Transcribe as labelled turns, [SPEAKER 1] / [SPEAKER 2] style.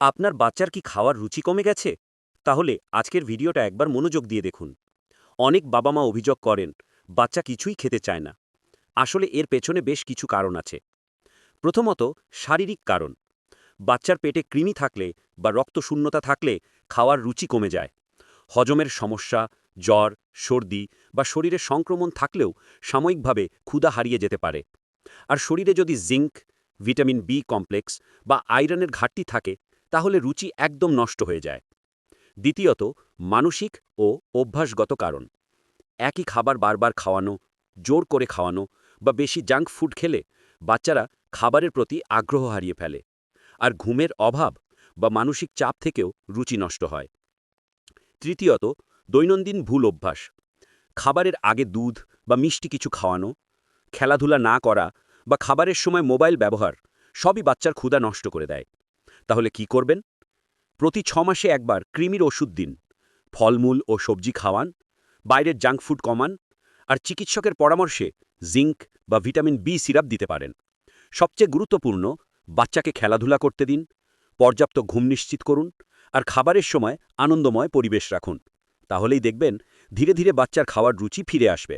[SPEAKER 1] আপনার বাচ্চার কি খাওয়ার রুচি কমে গেছে? তাহলে আজকের ভিডিওটা একবার মনোযোগ দিয়ে দেখুন। অনেক বাবা মা অভিযোগ করেন, বাচ্চা কিছুই খেতে চায় না। আসলে এর পেছনে বেশ কিছু কারণ আছে। প্রথমত, শারীরিক কারণ। বাচ্চার পেটে কৃমি থাকলে বা রক্তশূন্যতা থাকলে খাওয়ার রুচি কমে যায়। হজমের সমস্যা, জ্বর, সর্দি বা শরীরে সংক্রমণ থাকলেও সাময়িকভাবে ক্ষুধা হারিয়ে যেতে পারে। আর শরীরে যদি জিঙ্ক, ভিটামিন বি কমপ্লেক্স বা আয়রনের ঘাটতি থাকে তাহলে রুচি একদম নষ্ট হয়ে যায়। দ্বিতীয়ত, মানসিক ও অভ্যাসগত কারণ। একই খাবার বারবার খাওয়ানো, জোর করে খাওয়ানো বা বেশি জাঙ্ক ফুড খেলে বাচ্চারা খাবারের প্রতি আগ্রহ হারিয়ে ফেলে আর ঘুমের অভাব বা মানসিক চাপ থেকেও রুচি নষ্ট হয়। তৃতীয়ত, দৈনন্দিন ভুল অভ্যাস। খাবারের আগে দুধ বা মিষ্টি কিছু খাওয়ানো, খেলাধুলা না করা বা খাবারের সময় মোবাইল ব্যবহার সবই বাচ্চার ক্ষুধা নষ্ট করে দেয়। তাহলে কি করবেন? প্রতি ছ মাসে একবার কৃমির ওষুধ দিন। ফলমূল ও সবজি খাওয়ান, বাইরের জাঙ্ক ফুড কমান, আর চিকিৎসকের পরামর্শে জিঙ্ক বা ভিটামিন বি সিরাপ দিতে পারেন। সবচেয়ে গুরুত্বপূর্ণ, বাচ্চাকে খেলাধুলা করতে দিন, পর্যাপ্ত ঘুম নিশ্চিত করুন, আর খাবারের সময় আনন্দময় পরিবেশ রাখুন। তাহলেই দেখবেন ধীরে ধীরে বাচ্চার খাওয়ার রুচি ফিরে আসবে।